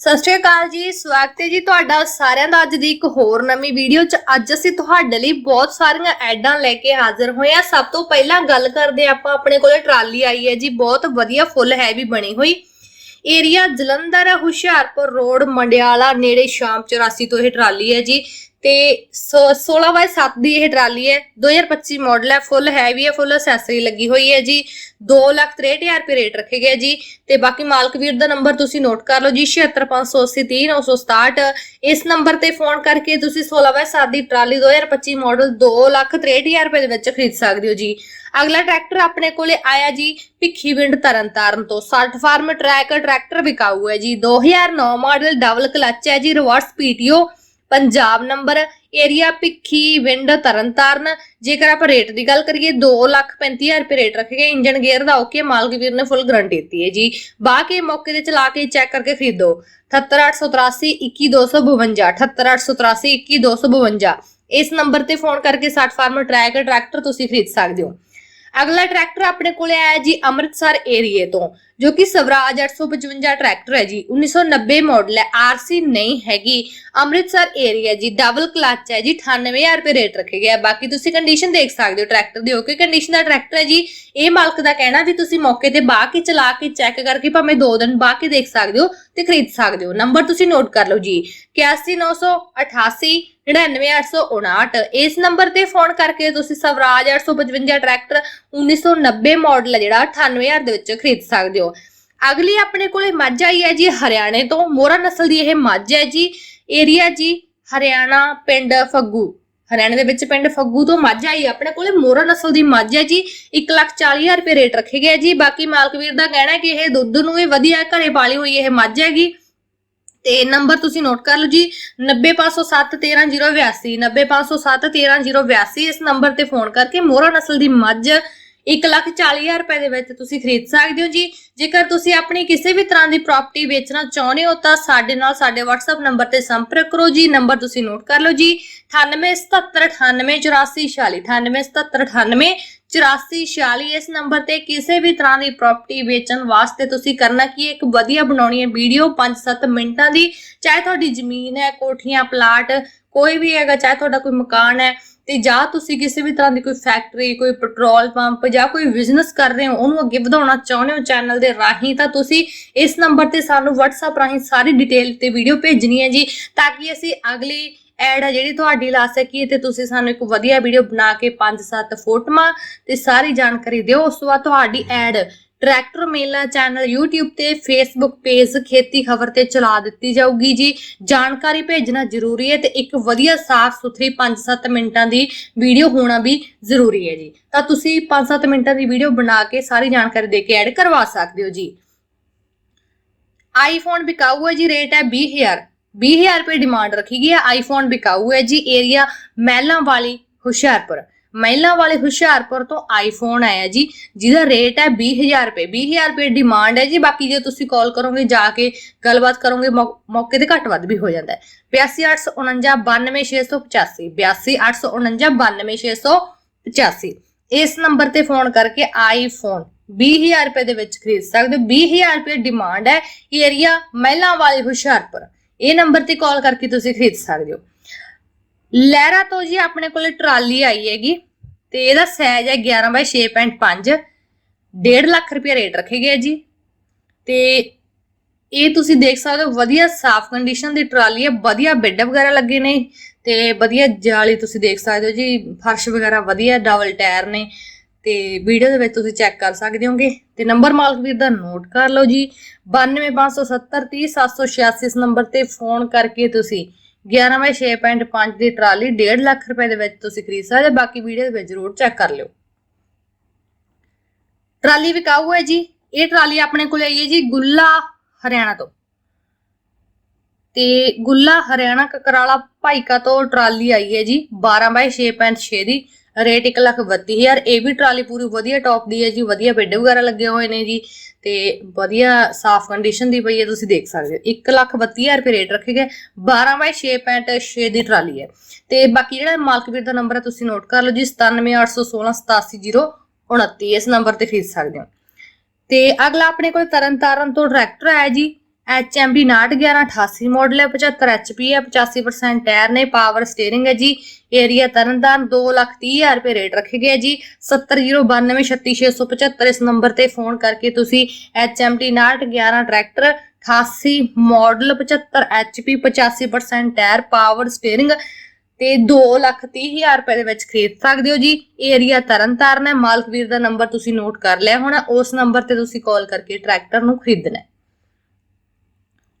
ਸਤਿ ਸ਼੍ਰੀ ਅਕਾਲ ਜੀ, ਸਵਾਗਤ ਹੈ ਜੀ ਤੁਹਾਡਾ ਸਾਰਿਆਂ ਦਾ ਅੱਜ ਦੀ ਇੱਕ ਹੋਰ ਨਵੀਂ ਵੀਡੀਓ 'ਚ। ਅੱਜ ਅਸੀਂ ਤੁਹਾਡੇ ਲਈ ਬਹੁਤ ਸਾਰੀਆਂ ਐਡਾਂ ਲੈ ਕੇ ਹਾਜ਼ਰ ਹੋਏ ਆ ਸਭ ਤੋਂ ਪਹਿਲਾਂ ਗੱਲ ਕਰਦੇ ਹਾਂ, ਆਪਾਂ ਆਪਣੇ ਕੋਲੇ ਟਰਾਲੀ ਆਈ ਹੈ ਜੀ, ਬਹੁਤ ਵਧੀਆ ਫੁੱਲ ਹੈਵੀ ਬਣੀ ਹੋਈ। ਏਰੀਆ ਜਲੰਧਰ, ਹੁਸ਼ਿਆਰਪੁਰ ਰੋਡ, ਮੰਡਿਆਲਾ, ਨੇੜੇ ਸ਼ਾਮ 84 ਤੋਂ ਇਹ ਟਰਾਲੀ ਹੈ ਜੀ। ਤੇ 16 ਬਾਈ 7 ਦੀ ਇਹ ਟਰਾਲੀ ਹੈ। 2025 ਮਾਡਲ ਹੈ ਫੁੱਲ ਹੈਵੀ ਹੈ ਫੁੱਲ ਅਸੈਸਰੀ ਲੱਗੀ ਹੋਈ ਹੈ ਜੀ। 263000 ਰੁਪਏ ਰੇਟ ਰੱਖੇ ਗਏ ਜੀ। ਤੇ ਬਾਕੀ ਮਾਲਕ ਵੀਰ ਦਾ ਨੰਬਰ ਤੁਸੀਂ ਨੋਟ ਕਰ ਲਓ ਜੀ 7658833967 ਇਸ ਨੰਬਰ ਤੇ ਫੋਨ ਕਰਕੇ ਤੁਸੀਂ 16 ਬਾਈ 7 ਦੀ ਟਰਾਲੀ 2025 ਮਾਡਲ 263000 ਰੁਪਏ ਦੇ ਵਿੱਚ ਖਰੀਦ ਸਕਦੇ ਹੋ ਜੀ। ਅਗਲਾ ਟਰੈਕਟਰ ਆਪਣੇ ਕੋਲੇ ਆਇਆ ਜੀ, ਭਿੱਖੀ ਭਿੱਖੀਵਿੰਡ ਤਰਨਤਾਰਨ ਤੋਂ। 60 ਫਾਰਮ ਟਰੈਕ ਟਰੈਕਟਰ ਵਿਕਾਊ ਹੈ ਜੀ। 2009 ਮਾਡਲ ਡਬਲ ਕਲਚ ਹੈ ਜੀ reverse PTO Punjab number area Bhikhiwind Tarntaran. ਜੇਕਰ ਆਪਾਂ ਰੇਟ ਦੀ ਗੱਲ ਕਰੀਏ 235000 ਰੁਪਏ ਰੇਟ ਰੱਖੇ ਗਏ। ਇੰਜਨ ਗੇਅਰ ਦਾ ਓਕੇ ਮਾਲਕ ਵੀਰ ਨੇ ਫੁੱਲ ਗਾਰੰਟੀ ਦਿੱਤੀ ਹੈ ਜੀ। ਬਾਹ ਕੇ ਮੌਕੇ ਤੇ ਚਲਾ ਕੇ ਚੈੱਕ ਕਰਕੇ ਖਰੀਦੋ। 78883 21252 78883 21252 ਇਸ ਨੰਬਰ ਤੇ ਫੋਨ ਕਰਕੇ 60 ਫਾਰਮਰ ਟਰੈਕ ਟਰੈਕਟਰ ਤੁਸੀਂ ਖਰੀਦ ਸਕਦੇ ਹੋ। ਅਗਲਾ ਟਰੈਕਟਰ ਆਪਣੇ ਕੋਲੇ ਆਇਆ ਜੀ ਅੰਮ੍ਰਿਤਸਰ ਏਰੀਏ ਤੋਂ। ਜੋ ਕਿ ਸਵਰਾਜ 855 ਟਰੈਕਟਰ ਹੈ ਜੀ 1990 ਮਾਡਲ ਹੈ ਆਰਸੀ ਨਹੀਂ ਹੈਗੀ। ਅੰਮ੍ਰਿਤਸਰ ਏਰੀਆ ਜੀ ਡਬਲ ਕਲਚ ਹੈ ਜੀ 98000 ਰੁਪਏ ਰੇਟ ਰੱਖੇ ਗਿਆ ਬਾਕੀ ਤੁਸੀਂ ਕੰਡੀਸ਼ਨ ਦੇਖ ਸਕਦੇ ਹੋ, ਟਰੈਕਟਰ ਦੀ ਓਕੇ ਕੰਡੀਸ਼ਨ ਦਾ ਟਰੈਕਟਰ ਹੈ ਜੀ। ਇਹ ਮਾਲਕ ਦਾ ਕਹਿਣਾ ਵੀ ਤੁਸੀਂ ਮੌਕੇ ਤੇ ਬਾਹ ਕੇ ਚਲਾ ਕੇ ਚੈੱਕ ਕਰਕੇ ਭਾਵੇਂ 2 ਦਿਨ ਬਾਹ ਕੇ ਦੇਖ ਸਕਦੇ ਹੋ ਤੇ ਖਰੀਦ ਸਕਦੇ ਹੋ। ਨੰਬਰ ਤੁਸੀਂ ਨੋਟ ਕਰ ਲਓ ਜੀ 81988 99859 ਇਸ ਨੰਬਰ ਤੇ ਫੋਨ ਕਰਕੇ ਤੁਸੀਂ ਸਵਰਾਜ 855 ਟਰੈਕਟਰ 1990 ਮਾਡਲ ਹੈ ਜਿਹੜਾ 98000 ਦੇ ਵਿੱਚ ਖਰੀਦ ਸਕਦੇ ਹੋ। ਅਗਲੀ ਆਪਣੇ ਕੋਲੇ ਮੱਝ ਆਈ ਹੈ ਜੀ ਹਰਿਆਣੇ ਤੋਂ, ਮੋਰਾ ਨਸਲ ਦੀ ਇਹ ਮੱਝ ਹੈ ਜੀ, ਏਰੀਆ ਜੀ, ਹਰਿਆਣਾ ਪਿੰਡ ਫੱਗੂ। ਹਰਿਆਣੇ ਦੇ ਵਿੱਚ ਪਿੰਡ ਫੱਗੂ ਤੋਂ ਮੱਝ ਆਈ ਹੈ, ਆਪਣੇ ਕੋਲੇ ਮੋਰਾ ਨਸਲ ਦੀ ਮੱਝ ਹੈ ਜੀ 140000 ਰੁਪਏ ਰੇਟ ਰੱਖੇ ਗਏ ਜੀ, ਬਾਕੀ ਮਾਲਕ ਵੀਰ ਦਾ ਕਹਿਣਾ ਹੈ ਕਿ ਇਹ ਦੁੱਧ ਨੂੰ ਵੀ ਵਧੀਆ ਘਰੇ ਪਾਲੀ ਹੋਈ ਇਹ ਮੱਝ ਹੈਗੀ। ਤੇ ਨੰਬਰ ਤੁਸੀਂ ਨੋਟ ਕਰ ਲਓ ਜੀ 90507130082 90507130082 ਇਸ ਨੰਬਰ ਤੇ ਫੋਨ ਕਰਕੇ ਮੋਰਾ ਨਸਲ ਦੀ ਮੱਝ 140000 ਰੁਪਏ ਦੇ ਵਿੱਚ ਤੁਸੀਂ ਖਰੀਦ ਸਕਦੇ ਹੋ ਜੀ। ਜੇਕਰ ਤੁਸੀਂ ਆਪਣੀ ਕਿਸੇ ਵੀ ਤਰ੍ਹਾਂ ਦੀ ਪ੍ਰਾਪਰਟੀ ਵੇਚਣਾ ਚਾਹੁੰਦੇ ਹੋ ਤਾਂ ਸਾਡੇ ਨਾਲ ਸਾਡੇ WhatsApp ਨੰਬਰ ਤੇ ਸੰਪਰਕ ਕਰੋ ਜੀ। ਨੰਬਰ ਤੁਸੀਂ ਨੋਟ ਕਰ ਲਓ ਜੀ। 9877988446 9877988446 ਇਸ ਨੰਬਰ ਤੇ ਕਿਸੇ ਵੀ ਤਰ੍ਹਾਂ ਦੀ ਪ੍ਰਾਪਰਟੀ ਵੇਚਣ ਵਾਸਤੇ ਤੁਸੀਂ ਕਰਨਾ ਕੀ ਹੈ, ਇੱਕ ਵਧੀਆ ਬਣਾਉਣੀ ਹੈ ਵੀਡੀਓ 5-7 ਮਿੰਟਾਂ ਦੀ। ਚਾਹੇ ਤੁਹਾਡੀ ਜ਼ਮੀਨ ਹੈ ਕੋਠੀਆਂ ਪਲਾਟ ਕੋਈ ਵੀ ਹੈਗਾ ਚਾਹੇ ਤੁਹਾਡਾ ਕੋਈ ਮਕਾਨ ਹੈ ਤੇ ਜਾਂ ਤੁਸੀਂ ਕਿਸੇ ਵੀ ਤਰ੍ਹਾਂ ਦੀ ਕੋਈ ਫੈਕਟਰੀ ਕੋਈ ਪੈਟਰੋਲ ਪੰਪ ਜਾਂ ਕੋਈ ਬਿਜ਼ਨਸ ਕਰ ਰਹੇ ਹੋ ਉਹਨੂੰ ਅੱਗੇ ਵਧਾਉਣਾ ਚਾਹੁੰਦੇ ਹੋ ਚੈਨਲ ਦੇ ਰਾਹੀਂ ਤਾਂ ਤੁਸੀਂ ਇਸ ਨੰਬਰ ਤੇ ਸਾਨੂੰ WhatsApp ਰਾਹੀਂ ਸਾਰੀ ਡਿਟੇਲ ਤੇ ਵੀਡੀਓ ਭੇਜਣੀ ਹੈ ਜੀ ਤਾਂ ਕਿ ਅਸੀਂ ਅਗਲੀ ਐਡ ਹੈ ਜਿਹੜੀ ਤੁਹਾਡੀ ਲਾ ਸਕੀਏ ਤੇ ਤੁਸੀਂ ਸਾਨੂੰ ਇੱਕ ਵਧੀਆ ਵੀਡੀਓ ਬਣਾ ਕੇ 5-7 ਫੋਟੋਆਂ ਤੇ ਸਾਰੀ ਜਾਣਕਾਰੀ ਦਿਓ। ਉਸ ਤੋਂ ਬਾਅਦ ਤੁਹਾਡੀ ਐਡ ਟਰੈਕਟਰ ਮੇਲਾ ਚੈਨਲ YouTube ਤੇ Facebook ਪੇਜ ਖੇਤੀ ਖਬਰ ਤੇ ਚਲਾ ਦਿੱਤੀ ਜਾਊਗੀ ਜੀ। ਜਾਣਕਾਰੀ ਭੇਜਣਾ ਜ਼ਰੂਰੀ ਹੈ ਤੇ ਇੱਕ ਵਧੀਆ ਸਾਫ਼ ਸੁਥਰੀ 5-7 ਮਿੰਟਾਂ ਦੀ ਵੀਡੀਓ ਹੋਣਾ ਵੀ ਜ਼ਰੂਰੀ ਹੈ ਜੀ। ਤਾਂ ਤੁਸੀਂ 5-7 ਮਿੰਟਾਂ ਦੀ ਵੀਡੀਓ ਬਣਾ ਕੇ ਸਾਰੀ ਜਾਣਕਾਰੀ ਦੇ ਕੇ ਐਡ ਕਰਵਾ ਸਕਦੇ ਹੋ ਜੀ। ਆਈਫੋਨ ਵਿਕਾਊ ਹੈ ਜੀ ਰੇਟ ਹੈ 20000 20000 ਰੁਪਏ ਡਿਮਾਂਡ ਰੱਖੀ ਗਈ ਹੈ। ਆਈਫੋਨ ਬਿਕਾਊ ਹੈ ਜੀ ਏਰੀਆ ਮਹਿਲਾਂ ਵਾਲੀ ਹੁਸ਼ਿਆਰਪੁਰ। ਮਹਿਲਾਂ ਵਾਲੇ ਹੁਸ਼ਿਆਰਪੁਰ ਤੋਂ ਆਈਫੋਨ ਆਇਆ ਜੀ, ਜਿਹਦਾ ਰੇਟ ਹੈ 20000 ਰੁਪਏ। 20000 ਰੁਪਏ ਡਿਮਾਂਡ ਹੈ ਜੀ, ਬਾਕੀ ਜੇ ਤੁਸੀਂ ਕਾਲ ਕਰੋਗੇ, ਜਾ ਕੇ ਗੱਲਬਾਤ ਕਰੋਗੇ ਮੌਕੇ ਤੇ ਘੱਟ ਵੱਧ ਵੀ ਹੋ ਜਾਂਦਾ ਹੈ। 8284992685 8284992685 ਇਸ ਨੰਬਰ ਤੇ ਫੋਨ ਕਰਕੇ ਆਈਫੋਨ 20000 ਰੁਪਏ ਦੇ ਵਿੱਚ ਖਰੀਦ ਸਕਦੇ ਹੋ। 20000 ਰੁਪਏ ਡਿਮਾਂਡ ਹੈ ਏਰੀਆ ਮਹਿਲਾਂ ਵਾਲੇ ਹੁਸ਼ਿਆਰਪੁਰ। ਇਹ ਨੰਬਰ ਤੇ ਕਾਲ ਕਰਕੇ ਤੁਸੀਂ ਖਰੀਦ ਸਕਦੇ ਹੋ। ਲਹਿਰਾ ਤੋਂ ਜੀ ਆਪਣੇ ਕੋਲੇ ਟਰਾਲੀ ਆਈ ਹੈਗੀ ਤੇ ਇਹਦਾ ਸਾਈਜ਼ ਹੈ 11 ਬਾਈ 6.5 1.5 ਲੱਖ ਰੁਪਏ ਰੇਟ ਰੱਖੇ ਗਏ ਜੀ। ਤੇ ਇਹ ਤੁਸੀਂ ਦੇਖ ਸਕਦੇ ਹੋ, ਵਧੀਆ ਸਾਫ਼ ਕੰਡੀਸ਼ਨ ਦੀ ਟਰਾਲੀ ਹੈ, ਵਧੀਆ ਬੈੱਡ ਵਗੈਰਾ ਲੱਗੇ ਨੇ ਤੇ ਵਧੀਆ ਜਾਲੀ ਤੁਸੀਂ ਦੇਖ ਸਕਦੇ ਹੋ ਜੀ, ਫਰਸ਼ ਵਗੈਰਾ ਵਧੀਆ ਡਬਲ ਟਾਇਰ ਨੇ। ਤੇ ਵੀਡੀਓ ਦੇ ਵਿੱਚ ਤੁਸੀਂ ਚੈੱਕ ਕਰ ਸਕਦੇ ਹੋਗੇ। ਤੇ ਨੰਬਰ ਮਾਲਕ ਵੀਰ ਦਾ ਨੋਟ ਕਰ ਲਓ ਜੀ। 9257730786 ਇਸ ਨੰਬਰ ਤੇ ਫੋਨ ਕਰਕੇ ਤੁਸੀਂ 11 ਬਾਈ 6.5 ਦੀ ਟਰਾਲੀ 1.5 ਲੱਖ ਰੁਪਏ ਦੇ ਵਿੱਚ ਤੁਸੀਂ ਖਰੀਦ ਸਕਦੇ ਬਾਕੀ ਵੀਡੀਓ ਦੇ ਵਿੱਚ ਜ਼ਰੂਰ ਚੈੱਕ ਕਰ ਲਿਓ। ਟਰਾਲੀ ਵਿਕਾਊ ਹੈ ਜੀ। ਇਹ ਟਰਾਲੀ ਆਪਣੇ ਕੋਲ ਆਈ ਹੈ ਜੀ ਗੁੱਲਾ, ਹਰਿਆਣਾ ਤੋਂ। ਤੇ ਗੁੱਲਾ, ਹਰਿਆਣਾ ਕਕਰਾਲਾ, ਭਾਈਕਾ ਤੋਂ ਟਰਾਲੀ ਆਈ ਹੈ ਜੀ 12 ਬਾਈ 6.6 ਦੀ। ਰੇਟ 1 ਲੱਖ 32000 ਇਹ ਵੀ ਟਰਾਲੀ ਪੂਰੀ ਵਧੀਆ ਟੌਪ ਦੀ ਹੈ ਜੀ, ਵਧੀਆ ਬੈੱਡ ਵਗੈਰਾ ਲੱਗੇ ਹੋਏ ਨੇ ਜੀ, ਤੇ ਵਧੀਆ ਸਾਫ਼ ਕੰਡੀਸ਼ਨ ਦੀ ਪਈ ਹੈ, ਤੁਸੀਂ ਦੇਖ ਸਕਦੇ ਹੋ। 1 ਲੱਖ 32000 ਰੁਪਏ ਰੇਟ ਰੱਖੇ ਗਏ 12 ਬਾਈ 6.6 ਦੀ ਟਰਾਲੀ ਹੈ। ਤੇ ਬਾਕੀ ਜਿਹੜਾ ਮਾਲਕ ਵੀਰ ਦਾ ਨੰਬਰ ਹੈ, ਤੁਸੀਂ ਨੋਟ ਕਰ ਲਓ ਜੀ 9781687029 ਇਸ ਨੰਬਰ ਤੇ ਖਰੀਦ ਸਕਦੇ ਹੋ। ਤੇ ਅਗਲਾ ਆਪਣੇ ਕੋਲ ਤਰਨਤਾਰਨ ਤੋਂ ਟਰੈਕਟਰ ਆਇਆ ਜੀ HMB 91188 ਮਾਡਲ ਹੈ 75 HP ਹੈ 85% ਟਾਇਰ ਨੇ ਪਾਵਰ ਸਟੀਅਰਿੰਗ ਹੈ ਜੀ। ਏਰੀਆ ਤਰਨਤਾਰਨ 230000 ਰੁਪਏ ਰੇਟ ਰੱਖੇ ਗਏ ਹੈ ਜੀ। 7092936675 ਇਸ ਨੰਬਰ ਤੇ ਫੋਨ ਕਰਕੇ ਤੁਸੀਂ HMT 911 tractor 88 model 75 HP 85% tyre power steering ਤੇ 230000 ਰੁਪਏ ਦੇ ਵਿੱਚ ਖਰੀਦ ਸਕਦੇ ਹੋ ਜੀ। ਏਰੀਆ ਤਰਨਤਾਰਨ ਹੈ ਮਾਲਕ ਵੀਰ ਦਾ ਨੰਬਰ ਤੁਸੀਂ ਨੋਟ ਕਰ ਲਿਆ ਹੋਣਾ, ਉਸ ਨੰਬਰ ਤੇ ਤੁਸੀਂ ਕਾਲ ਕਰਕੇ ਟਰੈਕਟਰ ਨੂੰ ਖਰੀਦਣਾ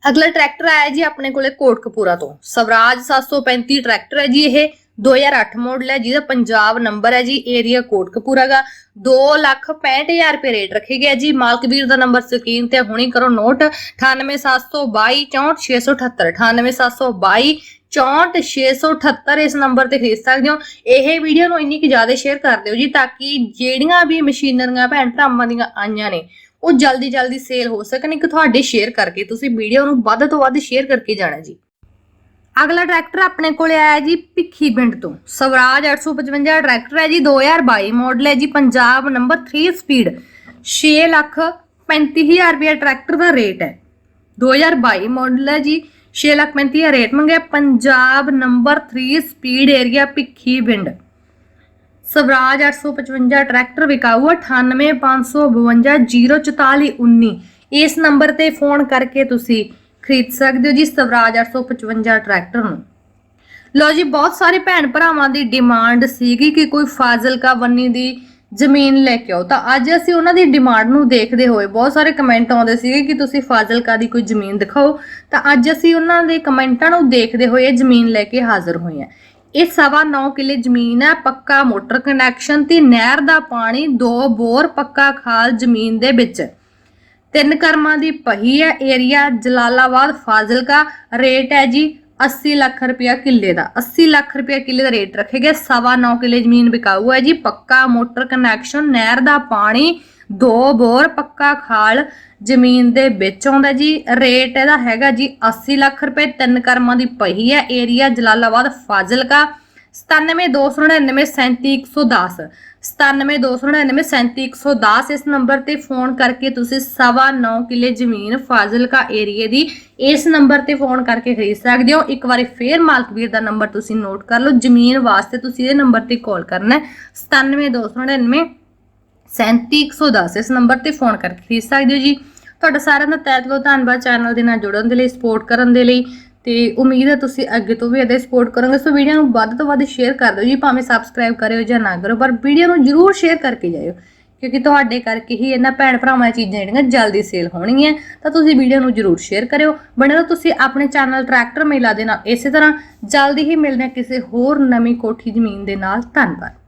ਅਗਲਾ ਟਰੈਕਟਰ ਆਇਆ ਜੀ ਆਪਣੇ ਕੋਲੇ ਕੋਟਕਪੂਰਾ ਤੋਂ। ਸਵਰਾਜ 735 ਟਰੈਕਟਰ ਹੈ ਜੀ ਇਹ। 2008 ਮਾਡਲ ਹੈ, ਜਿਹਦਾ ਪੰਜਾਬ ਨੰਬਰ ਹੈ ਜੀ ਏਰੀਆ ਕੋਟਕਪੂਰਾ ਦਾ। 265000 ਰੁਪਏ ਰੇਟ ਰੱਖੇ ਗਿਆ ਜੀ। ਮਾਲਕ ਵੀਰ ਦਾ ਨੰਬਰ ਸਕਰੀਨ ਤੇ ਹੁਣੀ ਕਰੋ ਨੋਟ 98722 64678 98722 64678 ਇਸ ਨੰਬਰ ਤੇ ਖਰੀਦ ਸਕਦੇ ਹੋ। ਇਹ ਵੀਡੀਓ ਨੂੰ ਇੰਨੀ ਕਿ ਜ਼ਿਆਦਾ ਸ਼ੇਅਰ ਕਰ ਦਿਓ ਜੀ, ਤਾਂ ਕਿ ਜਿਹੜੀਆਂ ਵੀ ਮਸ਼ੀਨਰੀਆਂ ਭੈਣ ਭਰਾਵਾਂ ਦੀਆਂ ਆਈਆਂ ਨੇ ਉਹ ਜਲਦੀ ਜਲਦੀ ਸੇਲ ਹੋ ਸਕਣ, ਇੱਕ ਤੁਹਾਡੇ ਸ਼ੇਅਰ ਕਰਕੇ, ਤੁਸੀਂ ਵੀਡੀਓ ਨੂੰ ਵੱਧ ਤੋਂ ਵੱਧ ਸ਼ੇਅਰ ਕਰਕੇ ਜਾਣਾ ਜੀ। ਅਗਲਾ ਟਰੈਕਟਰ ਆਪਣੇ ਕੋਲੇ ਆਇਆ ਜੀ ਭਿੱਖੀ ਪਿੰਡ ਤੋਂ। ਸਵਰਾਜ 855 ਟਰੈਕਟਰ ਹੈ ਜੀ 2022 ਮਾਡਲ ਹੈ ਜੀ, ਪੰਜਾਬ ਨੰਬਰ 3 ਸਪੀਡ 6 ਲੱਖ 35000 ਰੁਪਏ ਟਰੈਕਟਰ ਦਾ ਰੇਟ ਹੈ। 2022 ਮਾਡਲ ਹੈ ਜੀ 6 ਲੱਖ 35000 ਰੇਟ ਮੰਗਿਆ, Punjab number 3 speed area Bhikhi ਪਿੰਡ। ਸਵਰਾਜ 855 ਟਰੈਕਟਰ ਵਿਕਾਊ 9855204419 ਇਸ ਨੰਬਰ ਤੇ ਫੋਨ ਕਰਕੇ ਤੁਸੀਂ ਖਰੀਦ ਸਕਦੇ ਹੋ ਜੀ ਸਵਰਾਜ 855 ਟਰੈਕਟਰ ਨੂੰ। ਲੋ ਜੀ, ਬਹੁਤ ਸਾਰੇ ਭੈਣ ਭਰਾਵਾਂ ਦੀ ਡਿਮਾਂਡ ਸੀਗੀ ਕਿ ਕੋਈ ਫਾਜ਼ਿਲਕਾ ਬੰਨੀ ਦੀ ਜ਼ਮੀਨ ਲੈ ਕੇ ਆਓ। ਤਾਂ ਅੱਜ ਅਸੀਂ ਉਹਨਾਂ ਦੀ ਡਿਮਾਂਡ ਨੂੰ ਦੇਖਦੇ ਹੋਏ ਬਹੁਤ ਸਾਰੇ ਕਮੈਂਟ ਆਉਂਦੇ ਸੀਗੇ ਕਿ ਤੁਸੀਂ ਫਾਜ਼ਿਲਕਾ ਦੀ ਕੋਈ ਜ਼ਮੀਨ ਦਿਖਾਓ। ਤਾਂ ਅੱਜ ਅਸੀਂ ਉਹਨਾਂ ਦੇ ਕਮੈਂਟਾਂ ਨੂੰ ਦੇਖਦੇ ਹੋਏ ਇਹ ਜ਼ਮੀਨ ਲੈ ਕੇ ਹਾਜ਼ਰ ਹੋਏ ਹਾਂ। ਇਹ ਸਵਾ 9 ਕਿਲੇ ਜ਼ਮੀਨ ਹੈ, ਪੱਕਾ ਮੋਟਰ ਕਨੈਕਸ਼ਨ ਤੇ ਨਹਿਰ ਦਾ ਪਾਣੀ, ਦੋ ਬੋਰ ਪੱਕਾ ਖਾਲ ਜ਼ਮੀਨ ਦੇ ਵਿੱਚ। ਤਿੰਨ ਕਰਮਾਂ ਦੀ ਪਹੀ ਹੈ, ਏਰੀਆ ਜਲਾਲਾਬਾਦ ਫਾਜ਼ਿਲਕਾ ਰੇਟ ਹੈ ਜੀ 80 ਲੱਖ ਰੁਪਇਆ ਕਿੱਲੇ ਦਾ। 80 ਲੱਖ ਰੁਪਇਆ ਕਿੱਲੇ ਦਾ ਰੇਟ ਰੱਖੇ ਗਏ ਸਵਾ 9 ਕਿੱਲੇ ਜ਼ਮੀਨ ਵਿਕਾਊ ਹੈ ਜੀ। ਪੱਕਾ ਮੋਟਰ ਕਨੈਕਸ਼ਨ ਨਹਿਰ ਦਾ ਪਾਣੀ, ਦੋ ਬੋਰ, ਪੱਕਾ ਖਾਲ ਜ਼ਮੀਨ ਦੇ ਵਿੱਚ ਆਉਂਦਾ ਜੀ। ਰੇਟ ਇਹਦਾ ਹੈਗਾ ਜੀ 80 ਲੱਖ ਰੁਪਏ, ਤਿੰਨ ਕਰਮਾਂ ਦੀ ਪਹੀ ਹੈ। ਏਰੀਆ ਜਲਾਲਾਬਾਦ, ਫਾਜ਼ਿਲਕਾ 9729937110 9729937110 ਇਸ ਨੰਬਰ ਤੇ ਫੋਨ ਕਰਕੇ ਤੁਸੀਂ ਸਵਾ 9 ਕਿੱਲੇ ਜ਼ਮੀਨ ਫਾਜ਼ਿਲਕਾ ਏਰੀਏ ਦੀ ਇਸ ਨੰਬਰ ਤੇ ਫੋਨ ਕਰਕੇ ਖਰੀਦ ਸਕਦੇ ਹੋ। ਇੱਕ ਵਾਰੀ ਫੇਰ ਮਾਲਕਵੀਰ ਦਾ ਨੰਬਰ ਤੁਸੀਂ ਨੋਟ ਕਰ ਲਓ। ਜ਼ਮੀਨ ਵਾਸਤੇ ਤੁਸੀਂ ਇਹ ਨੰਬਰ ਤੇ ਕਾਲ ਕਰਨਾ ਹੈ। 972993 37110 ਇਸ ਨੰਬਰ ਤੇ ਫੋਨ ਕਰਕੇ ਖਰੀਦ ਸਕਦੇ ਹੋ ਜੀ। ਤੁਹਾਡਾ ਸਾਰਿਆਂ ਦਾ ਤਹਿ ਦਿਲੋਂ ਧੰਨਵਾਦ ਚੈਨਲ ਦੇ ਨਾਲ ਜੁੜਨ ਦੇ ਲਈ ਸਪੋਰਟ ਕਰਨ ਦੇ ਲਈ। ਤੇ ਉਮੀਦ ਹੈ ਤੁਸੀਂ ਅੱਗੇ ਤੋਂ ਵੀ ਇਹਦੇ ਸਪੋਰਟ ਕਰੋਗੇ। ਸੋ ਵੀਡੀਓ ਨੂੰ ਵੱਧ ਤੋਂ ਵੱਧ ਸ਼ੇਅਰ ਕਰ ਦਿਓ ਜੀ, ਭਾਵੇਂ ਸਬਸਕ੍ਰਾਈਬ ਕਰਿਓ ਜਾਂ ਨਾ ਕਰੋ ਪਰ ਵੀਡੀਓ ਨੂੰ ਜਰੂਰ ਸ਼ੇਅਰ ਕਰਕੇ ਜਾਇਓ, ਕਿਉਂਕਿ ਤੁਹਾਡੇ ਕਰਕੇ ਹੀ ਇਹਨਾਂ ਭੈਣ ਭਰਾਵਾਂ ਦੀਆਂ ਚੀਜ਼ਾਂ ਜਿਹੜੀਆਂ ਜਲਦੀ ਸੇਲ ਹੋਣਗੀਆਂ। ਤਾਂ ਤੁਸੀਂ ਵੀਡੀਓ ਨੂੰ ਜਰੂਰ ਸ਼ੇਅਰ ਕਰਿਓ। ਬਣੇ ਰਹੋ ਤੁਸੀਂ ਆਪਣੇ ਚੈਨਲ ਟਰੈਕਟਰ ਮੇਲਾ ਦੇ ਨਾਲ। ਇਸੇ ਤਰ੍ਹਾਂ ਜਲਦੀ ਹੀ ਮਿਲਦੇ ਹਾਂ ਕਿਸੇ ਹੋਰ ਨਵੀਂ ਕੋਠੀ ਜ਼ਮੀਨ ਦੇ ਨਾਲ। ਧੰਨਵਾਦ।